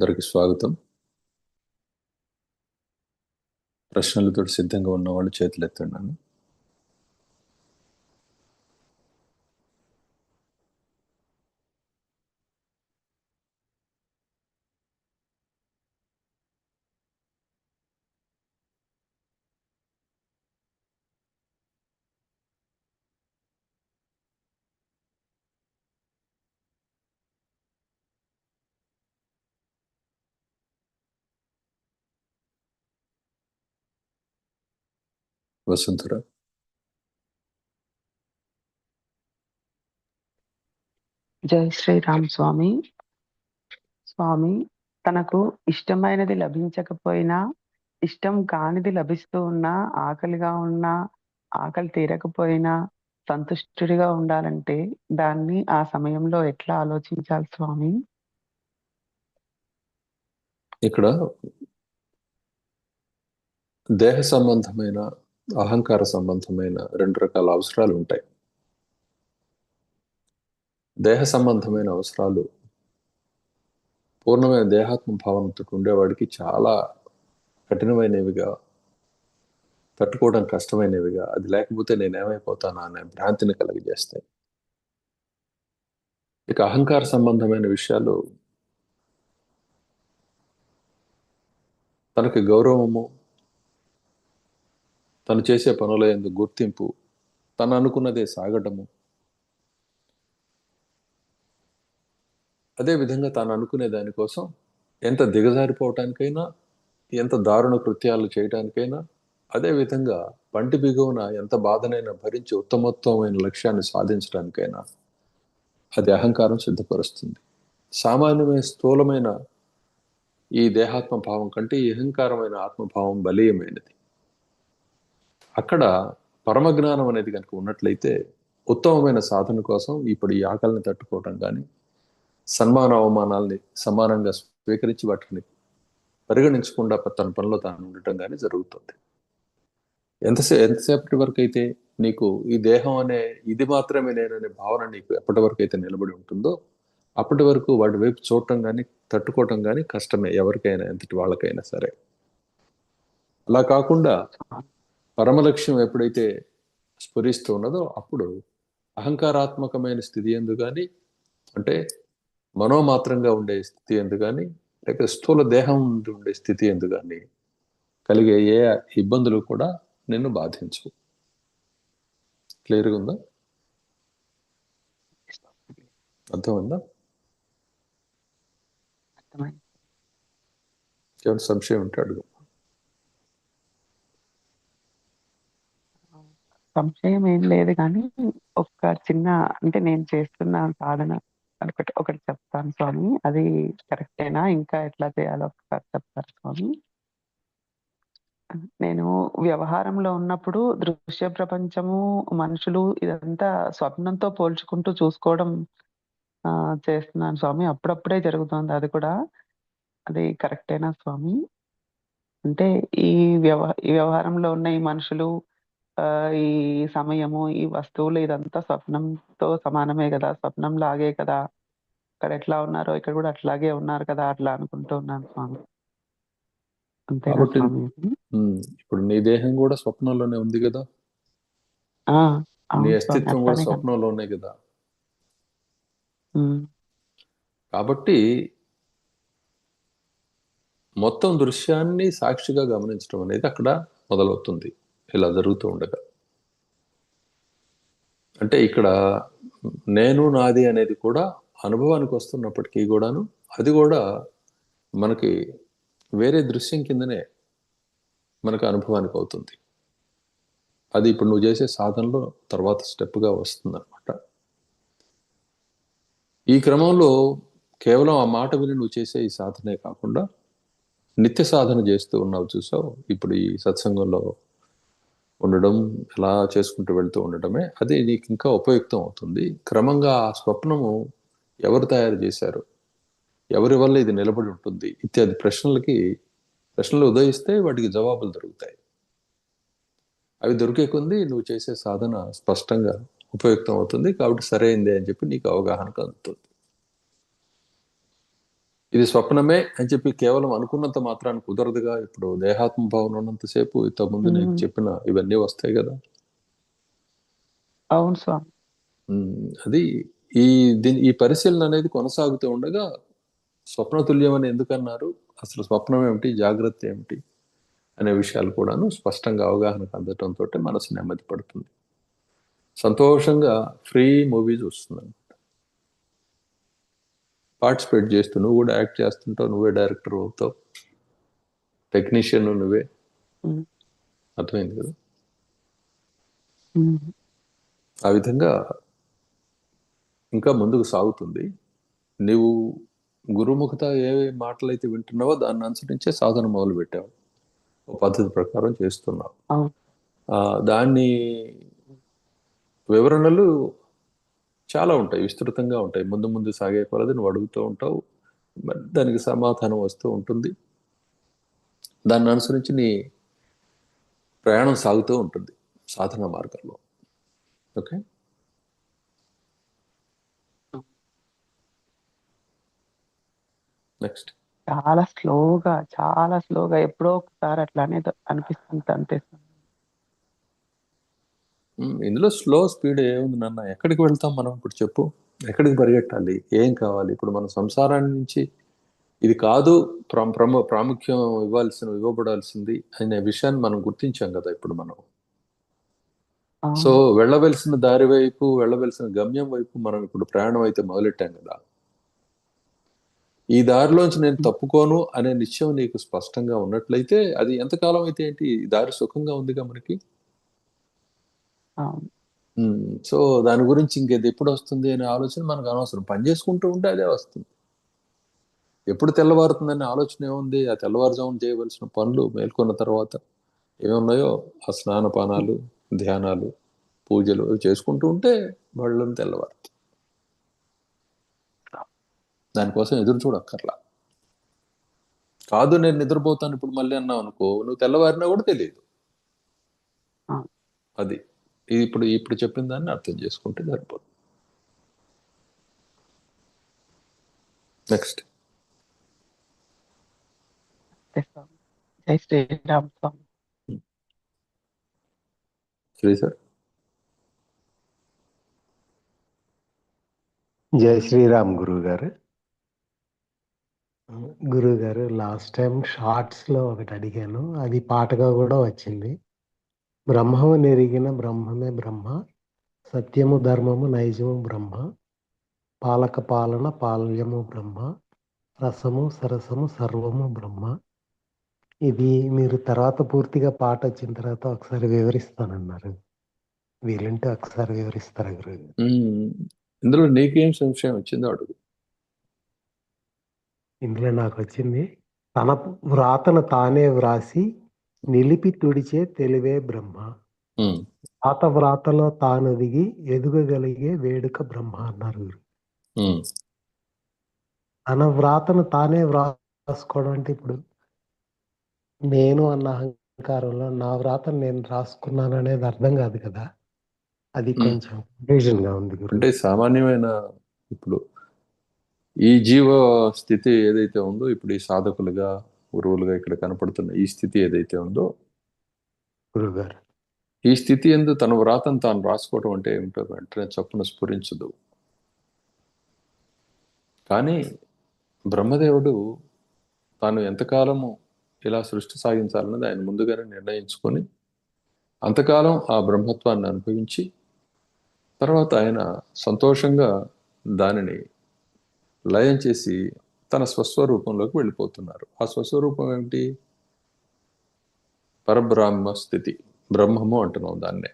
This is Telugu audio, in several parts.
అందరికి స్వాగతం. ప్రశ్నలతో సిద్ధంగా ఉన్న వాళ్ళు చేతులు ఎత్తున్నాను వసుంధర జై శ్రీరామ్ స్వామి. స్వామి తనకు ఇష్టమైనది లభించకపోయినా ఇష్టం కానిది లభిస్తూ ఉన్నా ఆకలిగా ఉన్నా ఆకలి తీరకపోయినా సంతుష్టుడిగా ఉండాలంటే దాన్ని ఆ సమయంలో ఎట్లా ఆలోచించాలి స్వామి? ఇక్కడ దేహ సంబంధమైన అహంకార సంబంధమైన రెండు రకాల అవసరాలు ఉంటాయి. దేహ సంబంధమైన అవసరాలు పూర్ణమైన దేహాత్మ భావనతో ఉండేవాడికి చాలా కఠినమైనవిగా తట్టుకోవడం కష్టమైనవిగా అది లేకపోతే నేనేమైపోతానా అనే భ్రాంతిని కలిగజేస్తాయి. ఇక అహంకార సంబంధమైన విషయాలు తనకి గౌరవము తను చేసే పనుల ఎందుకు గుర్తింపు తను అనుకున్నదే సాగటము. అదే విధంగా తాను అనుకునే దానికోసం ఎంత దిగజారిపోవటానికైనా ఎంత దారుణ కృత్యాలు చేయటానికైనా అదే విధంగా పంటి బిగువన ఎంత బాధనైనా భరించి ఉత్తమోత్తమైన లక్ష్యాన్ని సాధించడానికైనా అది అహంకారం సిద్ధపరుస్తుంది. సామాన్యమైన స్థూలమైన ఈ దేహాత్మ భావం కంటే ఈ అహంకారమైన ఆత్మభావం బలీయమైనది. అక్కడ పరమజ్ఞానం అనేది కనుక ఉన్నట్లయితే ఉత్తమమైన సాధన కోసం ఇప్పుడు ఈ ఆకలిని తట్టుకోవటం కానీ సన్మాన అవమానాల్ని సమానంగా స్వీకరించి వాటిని పరిగణించకుండా తన పనిలో తాను ఉండటం కానీ జరుగుతుంది. ఎంతసే ఎంతసేపటి వరకు అయితే నీకు ఈ దేహం అనే ఇది మాత్రమే నేననే భావన నీకు ఎప్పటి వరకు అయితే నిలబడి ఉంటుందో అప్పటి వరకు వాటి వైపు చూడటం కానీ తట్టుకోవటం కానీ కష్టమే ఎవరికైనా ఎంతటి వాళ్ళకైనా సరే. అలా కాకుండా పరమలక్ష్యం ఎప్పుడైతే స్ఫురిస్తూ ఉన్నదో అప్పుడు అహంకారాత్మకమైన స్థితి ఎందు కానీ అంటే మనోమాత్రంగా ఉండే స్థితి ఎందు కానీ లేక స్థూల దేహం ఉండే స్థితి ఎందు కానీ కలిగే ఏ ఇబ్బందులు కూడా నిన్ను బాధించు క్లియర్గా ఉందా? అర్థమైందా. ఏమైనా సంశయం ఉంటే అడుగు. సంశయం ఏం లేదు కానీ ఒక చిన్న అంటే నేను చేస్తున్న సాధన ఒకటి ఒకటి చెప్తాను స్వామి. అది కరెక్టేనా ఇంకా ఎట్లా చేయాలో ఒకసారి చెప్తారు స్వామి. నేను వ్యవహారంలో ఉన్నప్పుడు దృశ్య ప్రపంచము మనుషులు ఇదంతా స్వప్నంతో పోల్చుకుంటూ చూసుకోవడం చేస్తున్నాను స్వామి. అప్పుడప్పుడే జరుగుతుంది అది కూడా. అది కరెక్టేనా స్వామి? అంటే ఈ వ్యవ ఈ వ్యవహారంలో ఉన్న ఈ మనుషులు ఈ సమయము ఈ వస్తువులు ఇదంతా స్వప్నంతో సమానమే కదా. స్వప్నం లాగే కదా. ఇక్కడ ఎట్లా ఉన్నారో ఇక్కడ కూడా అట్లాగే ఉన్నారు కదా అట్లా అనుకుంటూ ఉన్నాను స్వామి. అంతేనా కాబట్టి- స్వామి? ఉమ్, ఇప్పుడు నీ దేహం కూడా స్వప్నంలోనే ఉంది కదా. ఆ, నీ అవును స్వామి, అస్తిత్వం కూడా అట్లానే కదా. స్వప్నంలోనే కదా. కాబట్టి మొత్తం దృశ్యాన్ని సాక్షిగా గమనించడం అనేది అక్కడ మొదలవుతుంది. ఇలా జరుగుతూ ఉండగా. అంటే ఇక్కడ నేను నాది అనేది కూడా అనుభవానికి వస్తున్నప్పటికీ కూడాను అది కూడా మనకి వేరే దృశ్యం కిందనే మనకు అనుభవానికి అవుతుంది. అది ఇప్పుడు నువ్వు చేసే సాధనలో తర్వాత స్టెప్గా వస్తుందన్నమాట. ఈ క్రమంలో కేవలం ఆ మాట విని నువ్వు చేసే ఈ సాధనే కాకుండా నిత్య సాధన చేస్తూ ఉన్నావు చూసావు. ఇప్పుడు ఈ సత్సంగంలో ఉండడం ఎలా చేసుకుంటూ వెళ్తూ ఉండటమే అది నీకు ఇంకా ఉపయుక్తం అవుతుంది. క్రమంగా ఆ స్వప్నము ఎవరు తయారు చేశారు? ఎవరి వల్ల ఇది నిలబడి ఉంటుంది? ఇత్యాది ప్రశ్నలకి ప్రశ్నలు ఉదయిస్తే వాటికి జవాబులు దొరుకుతాయి. అవి దొరికే కొంది నువ్వు చేసే సాధన స్పష్టంగా ఉపయుక్తం అవుతుంది. కాబట్టి సరైందే అని చెప్పి నీకు అవగాహన అందుతుంది. ఇది స్వప్నమే అని చెప్పి కేవలం అనుకున్నంత మాత్రాన్ని కుదరదుగా. ఇప్పుడు దేహాత్మ భావన ఉన్నంతసేపు ఇంతకుముందు నీకు మ్మ్. చెప్పిన ఇవన్నీ వస్తాయి కదా. అవును ఉమ్, అది ఈ దీని ఈ పరిశీలన అనేది కొనసాగుతూ ఉండగా స్వప్నతుల్యం అని ఎందుకన్నారు? అసలు స్వప్నం ఏమిటి? జాగ్రత్త ఏమిటి? అనే విషయాలు కూడాను స్పష్టంగా అవగాహనకు అందటంతో మనసు నెమ్మది పడుతుంది. సంతోషంగా ఫ్రీ మూవీ చూస్తున్నాను. పార్టిసిపేట్ చేస్తూ నువ్వు కూడా యాక్ట్ చేస్తుంటావు నువ్వే డైరెక్టర్ అవుతావు. టెక్నీషియన్ నువ్వే. అర్థమైంది కదా. ఆ విధంగా ఇంకా ముందుకు సాగుతుంది. నీవు గురుముఖత ఏ మాటలైతే వింటున్నావో దాన్ని అనుసరించే సాధన మొదలు పెట్టావు పద్ధతి ప్రకారం చేస్తున్నావు. దాన్ని వివరణలు చాలా ఉంటాయి విస్తృతంగా ఉంటాయి. ముందు ముందు సాగే కొలది నువ్వు అడుగుతూ ఉంటావు మరి దానికి సమాధానం వస్తూ ఉంటుంది. దాన్ని అనుసరించి నీ ప్రయాణం సాగుతూ ఉంటుంది సాధన మార్గంలో. ఓకే? నెక్స్ట్. చాలా స్లోగా చాలా స్లోగా ఎప్పుడో ఒకసారి అట్లానే అనిపిస్తుంది అంతే ఇందులో స్లో స్పీడ్ ఏముంది నాన్న. ఎక్కడికి వెళ్తాం మనం? ఇప్పుడు చెప్పు. ఎక్కడికి పరిగెట్టాలి? ఏం కావాలి? ఇప్పుడు మన సంసారాన్ని నుంచి ఇది కాదు ప్రా- ప్రము ప్రాముఖ్యం ఇవ్వాల్సిన ఇవ్వబడాల్సింది అనే విషయాన్ని మనం గుర్తించాం కదా ఇప్పుడు మనం. సో వెళ్ళవలసిన దారి వైపు వెళ్ళవలసిన గమ్యం వైపు మనం ఇప్పుడు ప్రయాణం అయితే మొదలెట్టాం కదా. ఈ దారిలోంచి నేను తప్పుకోను అనే నిశ్చయం నీకు స్పష్టంగా ఉన్నట్లయితే అది ఎంతకాలం అయితే ఏంటి? ఈ దారి సుఖంగా ఉందిగా మనకి? సో దాని గురించి ఇంకేది ఎప్పుడు వస్తుంది అనే ఆలోచన మనకు అనవసరం. పని చేసుకుంటూ ఉంటే అదే వస్తుంది. ఎప్పుడు తెల్లవారుతుందనే ఆలోచన ఏముంది? ఆ తెల్లవారుజామున చేయవలసిన పనులు మేల్కొన్న తర్వాత ఏమున్నాయో? ఆ స్నానపానాలు ధ్యానాలు పూజలు అవి చేసుకుంటూ ఉంటే బళ్ళని తెల్లవారుతుంది. దానికోసం ఎదురు చూడక్కర్లా. కాదు నేను నిద్రపోతాను ఇప్పుడు మళ్ళీ అన్నావు అనుకో నువ్వు తెల్లవారినా కూడా తెలియదు. అది. ఇది ఇప్పుడు ఇప్పుడు చెప్పిన దాన్ని అర్థం చేసుకుంటే సరిపోతుంది. నెక్స్ట్ అంతే స్వామి. జై శ్రీరామ్ స్వామి శ్రీ సార్ జై శ్రీరామ్ గురువు గారు గురువు గారు లాస్ట్ టైం షార్ట్స్లో ఒకటి అడిగాను. అది పాటగా కూడా వచ్చింది. బ్రహ్మము నెరిగిన బ్రహ్మమే బ్రహ్మ సత్యము ధర్మము నైజము బ్రహ్మ పాలక పాలన పాల్యము బ్రహ్మ రసము సరసము సర్వము బ్రహ్మ. ఇది మీరు తర్వాత పూర్తిగా పాట వచ్చిన తర్వాత ఒకసారి వివరిస్తానన్నారు. వీలుంటే ఒకసారి వివరిస్తారా గారు? ఇందులో నీకేం సంశయం వచ్చిందో అడుగు. ఇందులో నాకు వచ్చింది తన వ్రాతను తానే వ్రాసి నిలిపి తుడిచే తెలివే బ్రహ్మ. పాత వ్రాతలో తాను దిగి ఎదుగగలిగే వేడుక బ్రహ్మ అన్నారు తన వ్రాతను తానే వ్రాసుకోవడం అంటే ఇప్పుడు నేను అన్న అహంకారంలో నా వ్రాతను నేను రాసుకున్నాను అనేది అర్థం కాదు కదా. అది. కొంచెం కన్ఫ్యూజన్గా ఉంది అంటే సామాన్యమైన ఇప్పుడు ఈ జీవ స్థితి ఏదైతే ఉందో ఇప్పుడు ఈ సాధకులుగా గురువులుగా ఇక్కడ కనపడుతున్న ఈ స్థితి ఏదైతే ఉందో గురువు గారు ఈ స్థితి ఎందు తన వ్రాతను తాను రాసుకోవడం అంటే ఏమిటో వెంటనే చప్పున స్ఫురించదు. కానీ బ్రహ్మదేవుడు తాను ఎంతకాలము ఇలా సృష్టి సాగించాలన్నది ఆయన ముందుగానే నిర్ణయించుకొని అంతకాలం ఆ బ్రహ్మత్వాన్ని అనుభవించి తర్వాత ఆయన సంతోషంగా దానిని లయం చేసి తన స్వస్వరూపంలోకి వెళ్ళిపోతున్నారు. ఆ స్వస్వరూపం ఏమిటి? పరబ్రహ్మ స్థితి బ్రహ్మము అంటున్నాం దాన్నే.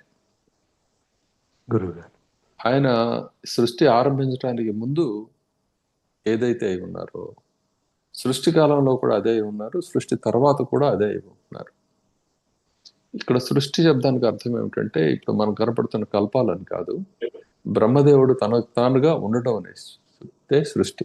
గురువు గారు ఆయన సృష్టి ఆరంభించడానికి ముందు ఏదైతే అయి ఉన్నారో సృష్టి కాలంలో కూడా అదే ఉన్నారు సృష్టి తర్వాత కూడా అదే అయి ఉంటున్నారు ఇక్కడ సృష్టి శబ్దానికి అర్థం ఏమిటంటే ఇప్పుడు మనం కనపడుతున్న కల్పాలని కాదు బ్రహ్మదేవుడు తన తానుగా ఉండటం అనేది సృష్టి.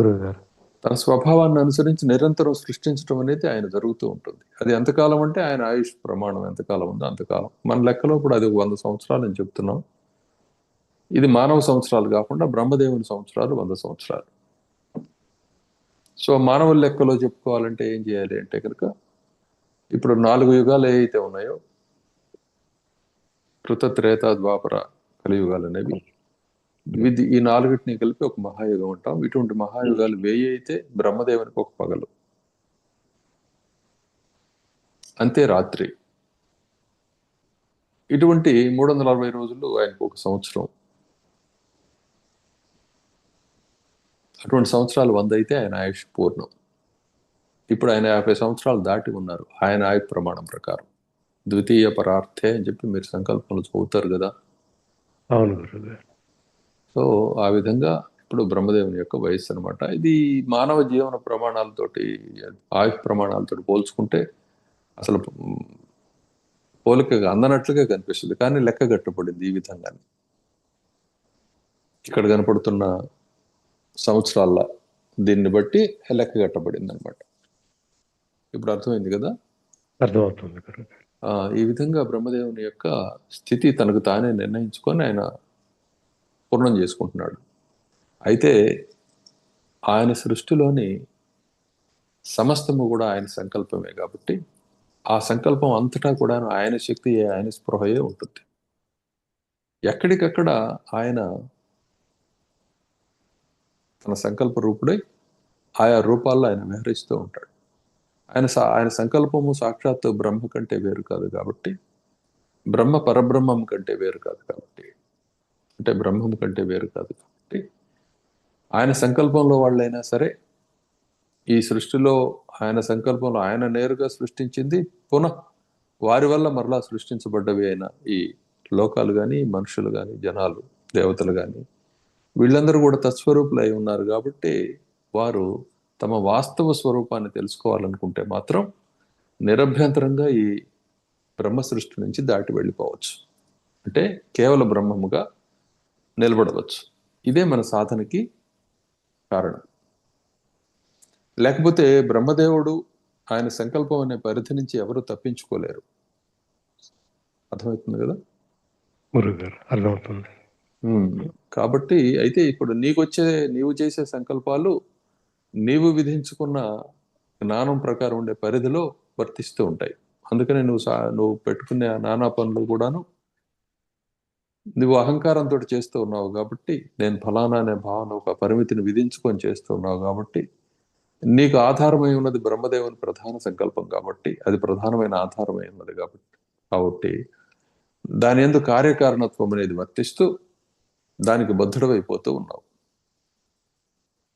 గురువు గారు తన స్వభావాన్ని అనుసరించి నిరంతరం సృష్టించడం అనేది ఆయన జరుగుతూ ఉంటుంది. అది ఎంతకాలం అంటే ఆయన ఆయుష్ ప్రమాణం ఎంతకాలం ఉందో అంతకాలం. మన లెక్కలో కూడా అది వంద సంవత్సరాలు అని చెప్తున్నాం. ఇది మానవ సంవత్సరాలు కాకుండా బ్రహ్మదేవుని సంవత్సరాలు వంద సంవత్సరాలు. సో మానవుల లెక్కలో చెప్పుకోవాలంటే ఏం చేయాలి అంటే కనుక ఇప్పుడు నాలుగు యుగాలు ఏవైతే ఉన్నాయో కృత త్రేత ద్వాపర కలియుగాలు అనేవి ఇది ఈ నాలుగిటిని కలిపి ఒక మహాయుగం అంటాం. ఇటువంటి మహాయుగాలు వెయ్యి అయితే బ్రహ్మదేవునికి ఒక పగలు. అంతే రాత్రి. ఇటువంటి మూడు వందల అరవై రోజులు ఆయనకు ఒక సంవత్సరం. అటువంటి సంవత్సరాలు వంద అయితే ఆయన ఆయుష్ పూర్ణం. ఇప్పుడు ఆయన యాభై సంవత్సరాలు దాటి ఉన్నారు. ఆయన ఆయు ప్రమాణం ప్రకారం. ద్వితీయ పరార్థే అని చెప్పి మీరు సంకల్పంలో చదువుతారు కదా? అవును సో ఆ విధంగా ఇప్పుడు బ్రహ్మదేవుని యొక్క వయస్సు అనమాట ఇది మానవ జీవన ప్రమాణాలతోటి ఆయు ప్రమాణాలతోటి పోల్చుకుంటే అసలు పోలిక అందనట్లుగా కనిపిస్తుంది. కానీ లెక్క కట్టబడింది ఈ విధంగానే. ఇక్కడ కనపడుతున్న సంవత్సరాల దీన్ని బట్టి లెక్క కట్టబడింది అనమాట ఇప్పుడు అర్థమైంది కదా? అర్థమవుతుంది ఈ విధంగా బ్రహ్మదేవుని యొక్క స్థితి తనకు తానే నిర్ణయించుకొని ఆయన పూర్ణం చేసుకుంటున్నాడు. అయితే ఆయన సృష్టిలోని సమస్తము కూడా ఆయన సంకల్పమే కాబట్టి ఆ సంకల్పం అంతటా కూడా ఆయన శక్తి ఆయన స్పృహయే ఉంటుంది. ఎక్కడికక్కడ ఆయన తన సంకల్ప రూపుడై ఆయా రూపాల్లో ఆయన విహరిస్తూ ఉంటాడు. ఆయన సా- ఆయన సంకల్పము సాక్షాత్తు బ్రహ్మ కంటే వేరు కాదు కాబట్టి బ్రహ్మ పరబ్రహ్మం కంటే వేరు కాదు కాబట్టి అంటే బ్రహ్మం కంటే వేరు కాదు. కాబట్టి ఆయన సంకల్పంలో వాళ్ళైనా సరే ఈ సృష్టిలో ఆయన సంకల్పంలో ఆయన నేరుగా సృష్టించింది పునః వారి వల్ల మరలా సృష్టించబడ్డవి అయిన ఈ లోకాలు కానీ మనుషులు కానీ జనాలు దేవతలు కానీ వీళ్ళందరూ కూడా తత్స్వరూపులై ఉన్నారు కాబట్టి వారు తమ వాస్తవ స్వరూపాన్ని తెలుసుకోవాలనుకుంటే మాత్రం నిరభ్యంతరంగా ఈ బ్రహ్మ సృష్టి నుంచి దాటి వెళ్ళిపోవచ్చు. అంటే కేవల బ్రహ్మముగా నిలబడవచ్చు. ఇదే మన సాధనకి కారణం. లేకపోతే బ్రహ్మదేవుడు ఆయన సంకల్పం అనే పరిధి నుంచి ఎవరు తప్పించుకోలేరు. అర్థమవుతుంది కదా? గురుగారు అర్థమవుతుంది. కాబట్టి అయితే ఇప్పుడు నీకు వచ్చే నీవు చేసే సంకల్పాలు నీవు విధించుకున్న జ్ఞానం ప్రకారం ఉండే పరిధిలో వర్తిస్తూ ఉంటాయి. అందుకనే నువ్వు సా నువ్వు పెట్టుకునే నానా పనులు కూడాను నువ్వు అహంకారంతో చేస్తూ ఉన్నావు కాబట్టి నేను ఫలానా అనే భావన ఒక పరిమితిని విధించుకొని చేస్తూ ఉన్నావు కాబట్టి నీకు ఆధారమై ఉన్నది బ్రహ్మదేవుని ప్రధాన సంకల్పం కాబట్టి అది ప్రధానమైన ఆధారమై ఉన్నది కాబట్టి కాబట్టి దాని ఎందు కార్యకారణత్వం అనేది వర్తిస్తూ దానికి బద్ధుడవైపోతూ ఉన్నావు.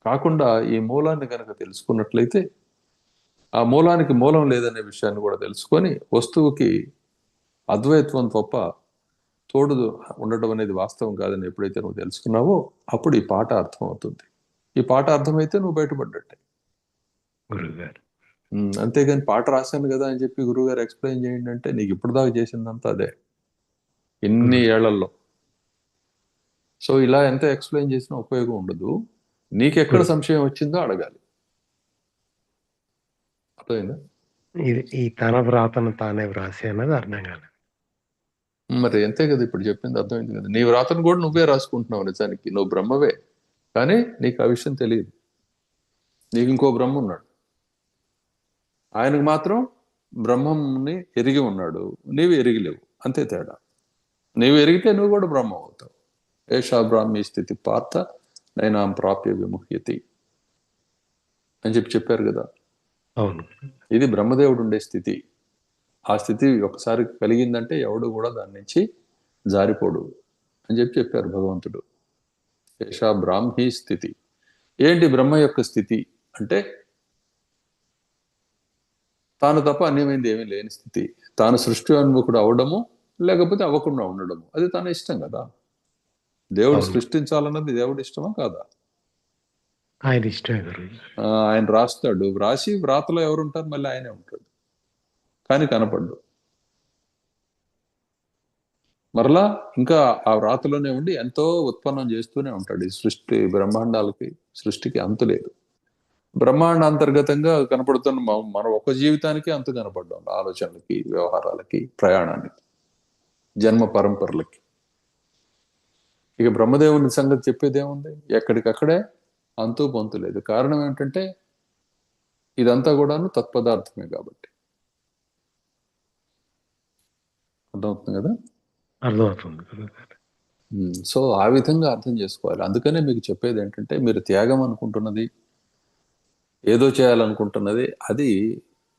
కాకుండా ఈ మూలాన్ని కనుక తెలుసుకున్నట్లయితే ఆ మూలానికి మూలం లేదనే విషయాన్ని కూడా తెలుసుకొని వస్తువుకి అద్వైత్వం తప్ప తోడు ఉండటం అనేది వాస్తవం కాదని ఎప్పుడైతే నువ్వు తెలుసుకున్నావో అప్పుడు ఈ పాట అర్థం అవుతుంది ఈ పాట అర్థమైతే నువ్వు బయటపడ్డట్టే. గురుగారు అంతేగాని పాట రాశాను కదా అని చెప్పి గురువుగారు ఎక్స్ప్లెయిన్ చేయండి అంటే నీకు ఇప్పుడు దాకా చేసిందంతా అదే. ఇన్ని ఏళ్ళలో. సో ఇలా ఎంత ఎక్స్ప్లెయిన్ చేసినా ఉపయోగం ఉండదు. నీకెక్కడ సంశయం వచ్చిందో అడగాలి. అర్థమైందా? ఇది ఈ తన వ్రాతను తానే వ్రాసి అన్నది అర్థం కాలేదు. మరి అంతే కదా ఇప్పుడు చెప్పింది అర్థమైంది కదా. నీ వ్రాతను కూడా నువ్వే రాసుకుంటున్నావు నిజానికి. నువ్వు బ్రహ్మవే. కానీ నీకు ఆ విషయం తెలియదు. నీకు ఇంకో బ్రహ్మ ఉన్నాడు. ఆయనకు మాత్రం బ్రహ్మంని ఎరిగి ఉన్నాడు. నీవు ఎరిగిలేవు. అంతే తేడా. నీవు ఎరిగితే నువ్వు కూడా బ్రహ్మ అవుతావు. ఏషా బ్రాహ్మీ స్థితి పార్థ నైనాం ప్రాప్య విముహ్యతి అని చెప్పి చెప్పారు కదా. అవును. ఇది బ్రహ్మదేవుడు ఉండే స్థితి. ఆ స్థితి ఒకసారి కలిగిందంటే ఎవడు కూడా దాని నుంచి జారిపోడు అని చెప్పి చెప్పారు భగవంతుడు. ఏషా బ్రాహ్మీ స్థితి. ఏంటి బ్రహ్మ యొక్క స్థితి? అంటే తాను తప్ప అన్యమైంది ఏమీ లేని స్థితి. తాను సృష్టి అన్ముఖుడు అవడము లేకపోతే అవ్వకుండా ఉండడము. అది తన ఇష్టం కదా. దేవుడు. సృష్టించాలన్నది దేవుడి ఇష్టమా కాదా? ఆయన ఇష్టమే ఆయన రాస్తాడు. వ్రాసి వ్రాతలో ఎవరుంటారు? మళ్ళీ ఆయనే ఉంటాడు. కానీ కనపడ్డు. మరలా ఇంకా ఆ వ్రాతలోనే ఉండి ఎంతో ఉత్పన్నం చేస్తూనే ఉంటాడు. ఈ సృష్టి బ్రహ్మాండాలకి సృష్టికి అంతు లేదు. బ్రహ్మాండ అంతర్గతంగా కనపడుతున్న మన ఒక జీవితానికి అంతు కనపడ్డాం. ఆలోచనలకి వ్యవహారాలకి ప్రయాణానికి జన్మ పరంపరలకి. ఇక బ్రహ్మదేవుని సంగతి చెప్పేదేముంది? ఎక్కడికక్కడే అంతు పొంతు లేదు. కారణం ఏంటంటే ఇదంతా కూడాను తత్పదార్థమే కాబట్టి. అర్థమవుతుంది కదా? అర్థమవుతుంది సో ఆ విధంగా అర్థం చేసుకోవాలి. అందుకనే మీకు చెప్పేది ఏంటంటే మీరు త్యాగం అనుకుంటున్నది ఏదో చేయాలనుకుంటున్నది అది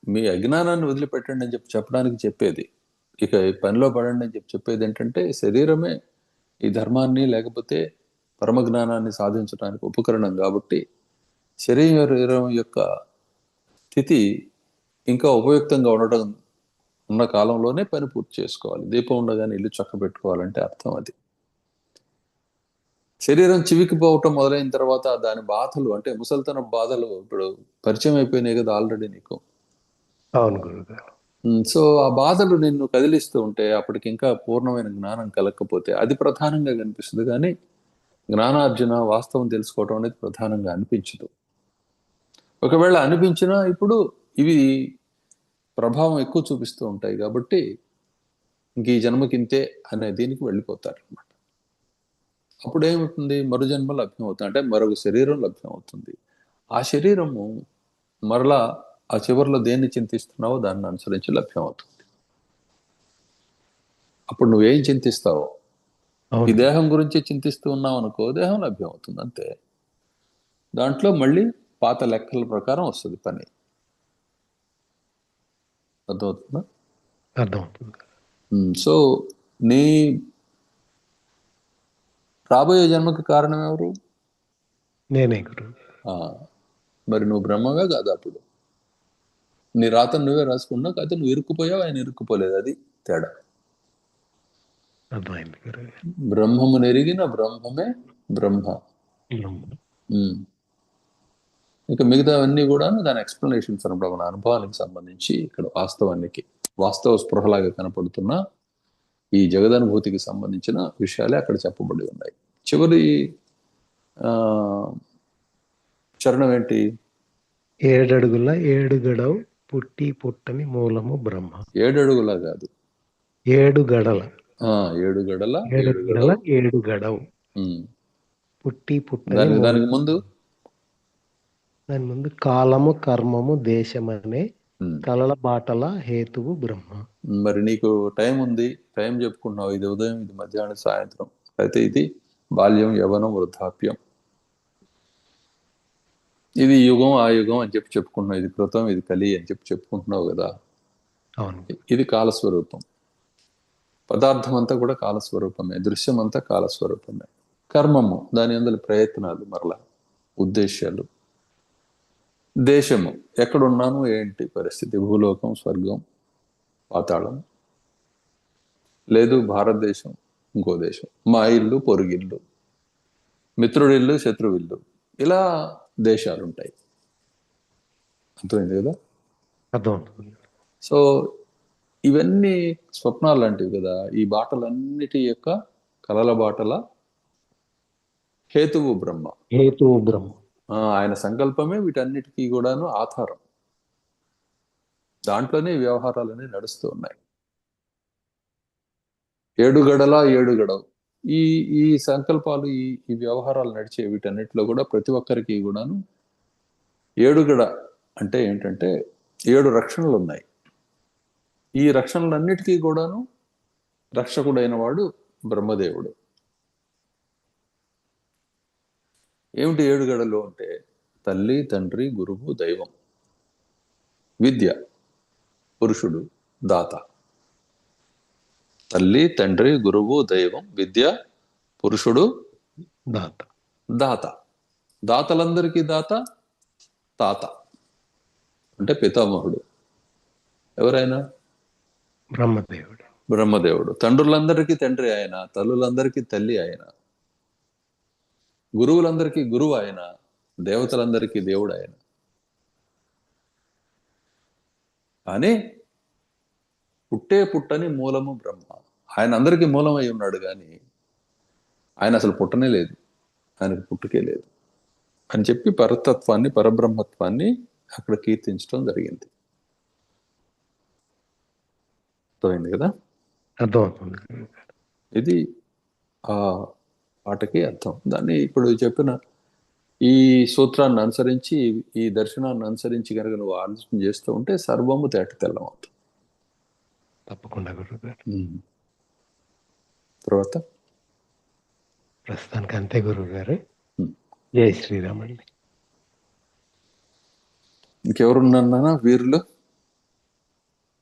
మీ అజ్ఞానాన్ని వదిలిపెట్టండి అని చెప్పి చెప్పడానికి చెప్పేది. ఇక ఈ పనిలో పడండి అని చెప్పి చెప్పేది ఏంటంటే శరీరమే ఈ ధర్మాన్ని లేకపోతే పరమజ్ఞానాన్ని సాధించడానికి ఉపకరణం కాబట్టి శరీరం యొక్క స్థితి ఇంకా ఉపయుక్తంగా ఉండడం ఉన్న కాలంలోనే పని పూర్తి చేసుకోవాలి. దీపం ఉండగానే ఇల్లు చక్క పెట్టుకోవాలంటే అర్థం అది. శరీరం చివికిపోవటం మొదలైన తర్వాత దాని బాధలు అంటే ముసలితన బాధలు ఇప్పుడు పరిచయం అయిపోయినాయి కదా ఆల్రెడీ నీకు. అవును గురుగారు. సో ఆ బాధలు నిన్ను కదిలిస్తూ ఉంటే అప్పటికి ఇంకా పూర్ణమైన జ్ఞానం కలగకపోతే అది ప్రధానంగా కనిపిస్తుంది. కానీ జ్ఞానార్జున వాస్తవం తెలుసుకోవడం అనేది ప్రధానంగా అనిపించదు. ఒకవేళ అనిపించినా ఇప్పుడు ఇవి ప్రభావం ఎక్కువ చూపిస్తూ ఉంటాయి కాబట్టి ఇంక ఈ జన్మకింతే అనే దీనికి వెళ్ళిపోతారు అనమాట అప్పుడు ఏమవుతుంది? మరు జన్మ లభ్యం అవుతుంది అంటే మరొక శరీరం లభ్యం అవుతుంది ఆ శరీరము మరలా ఆ చివరిలో దేన్ని చింతిస్తున్నావో దాన్ని అనుసరించి లభ్యం అవుతుంది అప్పుడు నువ్వేం చింతిస్తావో? ఈ దేహం గురించి చింతిస్తూ ఉన్నావు అనుకో దేహం లభ్యం అవుతుంది అంతే. దాంట్లో మళ్ళీ పాత లెక్కల ప్రకారం వస్తుంది పని. అర్థమవుతుందా? అర్థమవుతుంది. సో నీ రాబోయే జన్మకి కారణం ఎవరు? నేనే గురువు మరి నువ్వు బ్రహ్మవే కాదు అప్పుడు. నీ రాతను నువ్వే రాసుకున్నావు కాకపోతే నువ్వు ఇరుక్కుపోయావు ఆయన ఇరుక్కుపోలేదు. అది తేడా. బ్రహ్మము నెరిగిన బ్రహ్మమే బ్రహ్మ. ఇంకా మిగతావన్నీ కూడా దాని ఎక్స్ప్లెనేషన్స్ అనమాట మన అనుభవానికి సంబంధించి ఇక్కడ వాస్తవానికి వాస్తవ స్పృహలాగా కనపడుతున్న ఈ జగదనుభూతికి సంబంధించిన విషయాలే అక్కడ చెప్పబడి ఉన్నాయి. చివరి చరణం ఏంటి? ఏడడుగుల ఏడు గడవు పుట్టి పుట్టని మూలము బ్రహ్మ. ఏడడుగులా కాదు. ఏడు గడల ఆ ఏడు గడల ఏడు గడల ఏడు గడవు. పుట్టి పుట్టని. దానికి ముందు దాని ముందు కాలము కర్మము దేశమనే ఉమ్. కలల బాటల హేతువు బ్రహ్మ. మరి నీకు టైం ఉంది. టైం చెప్పుకున్నావు ఇది ఉదయం ఇది మధ్యాహ్నం సాయంత్రం. అయితే ఇది బాల్యం యవనం వృద్ధాప్యం. ఇది యుగం ఆ యుగం అని చెప్పి చెప్పుకున్నావు ఇది కృతం ఇది కలి అని చెప్పి చెప్పుకుంటున్నావు కదా. అవును. ఇది కాలస్వరూపం. పదార్థం అంతా కూడా కాలస్వరూపమే. దృశ్యం అంతా కాలస్వరూపమే. కర్మము దాని అందరి ప్రయత్నాలు మరలా ఉద్దేశాలు. దేశము. ఎక్కడున్నాను? ఏంటి పరిస్థితి? భూలోకం స్వర్గం పాతాళం. లేదు భారతదేశం ఇంకో దేశం. మా ఇల్లు పొరుగిల్లు. మిత్రుడిల్లు శత్రువిల్లు. ఇలా దేశాలు ఉంటాయి అర్థమైంది కదా? అర్థమవుతుంది. సో ఇవన్నీ స్వప్నాలు లాంటివి కదా. ఈ బాటలన్నిటి యొక్క కలల బాటల హేతువు బ్రహ్మ. హేతువు బ్రహ్మ. ఆయన సంకల్పమే వీటన్నిటికీ కూడాను ఆధారం. దాంట్లోనే ఈ వ్యవహారాలన్నీ నడుస్తూ ఉన్నాయి. ఏడు గడల ఏడు ఈ ఈ సంకల్పాలు ఈ ఈ వ్యవహారాలు నడిచే వీటన్నిటిలో కూడా ప్రతి ఒక్కరికి కూడాను ఏడుగడ అంటే ఏంటంటే ఏడు రక్షణలు ఉన్నాయి ఈ రక్షణలన్నిటికీ కూడాను రక్షకుడైన వాడు బ్రహ్మదేవుడు. ఏమిటి ఏడుగడలు అంటే తల్లి తండ్రి గురువు దైవం. విద్య పురుషుడు దాత. తల్లి తండ్రి గురువు దైవం విద్య పురుషుడు దాత. దాత. దాతలందరికీ దాత తాత. అంటే పితామహుడు. ఎవరైనా? బ్రహ్మదేవుడు. బ్రహ్మదేవుడు. తండ్రులందరికీ తండ్రి ఆయన తల్లులందరికీ తల్లి ఆయన గురువులందరికీ గురువు ఆయన దేవతలందరికీ దేవుడు ఆయన. కానీ పుట్టే పుట్టని మూలము బ్రహ్మ. ఆయన అందరికీ మూలం అయి ఉన్నాడు కానీ ఆయన అసలు పుట్టనే లేదు. ఆయనకు పుట్టుకే లేదు. అని చెప్పి పరతత్వాన్ని పరబ్రహ్మత్వాన్ని అక్కడ కీర్తించడం జరిగింది. అర్థమైంది కదా? అర్థమవుతుంది. ఇది ఆ పాటకి అర్థం. దాన్ని ఇప్పుడు చెప్పిన ఈ సూత్రాన్ని అనుసరించి ఈ దర్శనాన్ని అనుసరించి కనుక నువ్వు ఆలోచన చేస్తూ ఉంటే సర్వము తేట తెల్లం అవుతుంది తప్పకుండా గురువు గారు తర్వాత? ప్రస్తుతానికి అంతే గురువు గారు. జై శ్రీరామ్ అండి ఇంకెవరున్నారా వీరులు?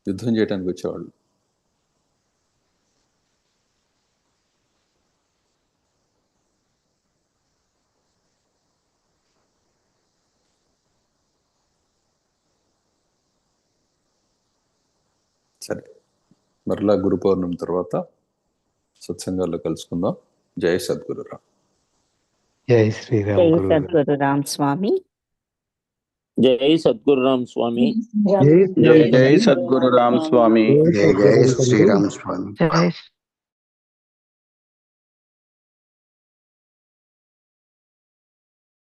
యుద్ధం చేయడానికి వచ్చేవాళ్ళు సరే మరలా గురు పౌర్ణమి తర్వాత సత్సంగాల్లో కలుసుకుందాం. జై సద్గురురామ్. జై శ్రీరామ్ జై రామ్ స్వామి. జై సద్గురురామ్ స్వామి. జై జై జై సద్గురు రామ్ స్వామి. జై శ్రీరామ్. స్వామి